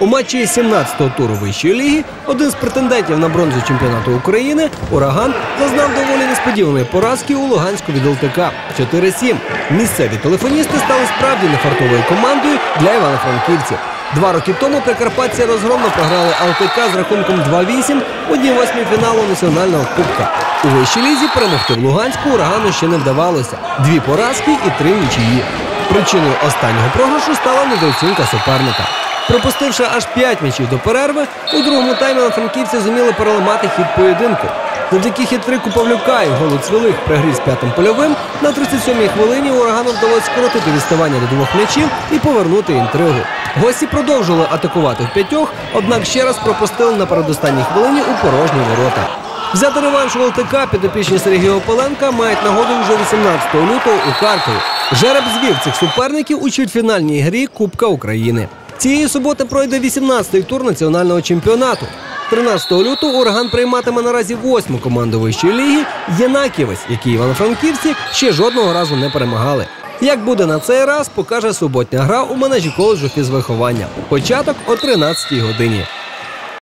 У матчі 17-го туру вищої ліги один з претендентів на бронзу чемпіонату України Ураган зазнав доволі несподіваної поразки у Луганську від ЛТК 4-7. Місцеві телефоністи стали справді нефартовою командою для івано-франківців. Два роки тому прикарпатці розгромно програли ЛТК з рахунком 2-8 у дні восьмій фіналу національного кубка. У вищій лізі перемогти в Луганську урагану ще не вдавалося. Дві поразки і три нічиї. Причиною останнього програшу стала недооцінка суперника. Пропустивши аж 5 м'ячів до перерви, у другому таймі на франківці зуміли переламати хід поєдинку. Завдяки хитрику Павлюка і голу цвілих при грі з п'ятим польовим на 37-й хвилині урагану вдалося скоротити відставання до двох м'ячів і повернути інтригу. Гості продовжували атакувати в п'ятьох, однак ще раз пропустили на передостанній хвилині у порожні ворота. Взяти реванш у ЛТК підопічні Сергія Опаленка мають нагоду вже 18 лютого у Харкові. Жереб звів цих суперників у чвертьфінальній грі Кубка України. Цієї суботи пройде 18-й тур національного чемпіонату. 13 лютого ураган прийматиме наразі восьму команду вищої ліги Єнаківець, які івано-франківці ще жодного разу не перемагали. Як буде на цей раз, покаже суботня гра у менеджі коледжу фізвиховання. Початок о 13-й годині.